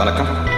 வணக்கம்.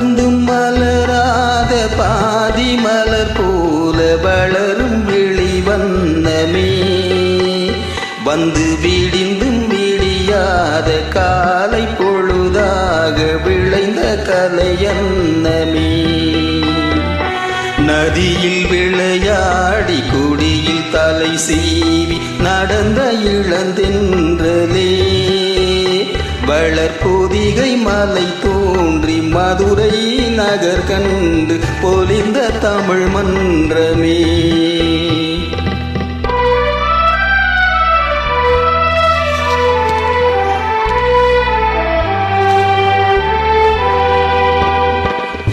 மலர்ந்தும் மலராத பாதி மலர் போல வளரும் விழி வண்ணமே. வந்து விடிந்தும் விடியாத காலை பொழுதாக விளைந்த கலையன்னமே. நதியில் விளையாடி குடியில் தலை சீவி நடந்த இளந்தென்றலே. வளர்பொதிகை மலை தோன்றி மதுரை நகர் கண்டு பொலிந்த தமிழ் மன்றமே.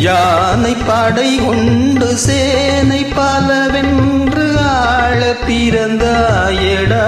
யானை படை கொண்டு சேனை பலவென்று ஆள பிறந்தாயடா.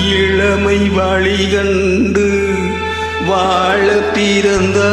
இளமை வழி கண்டு வாழ பிறந்தாயடா.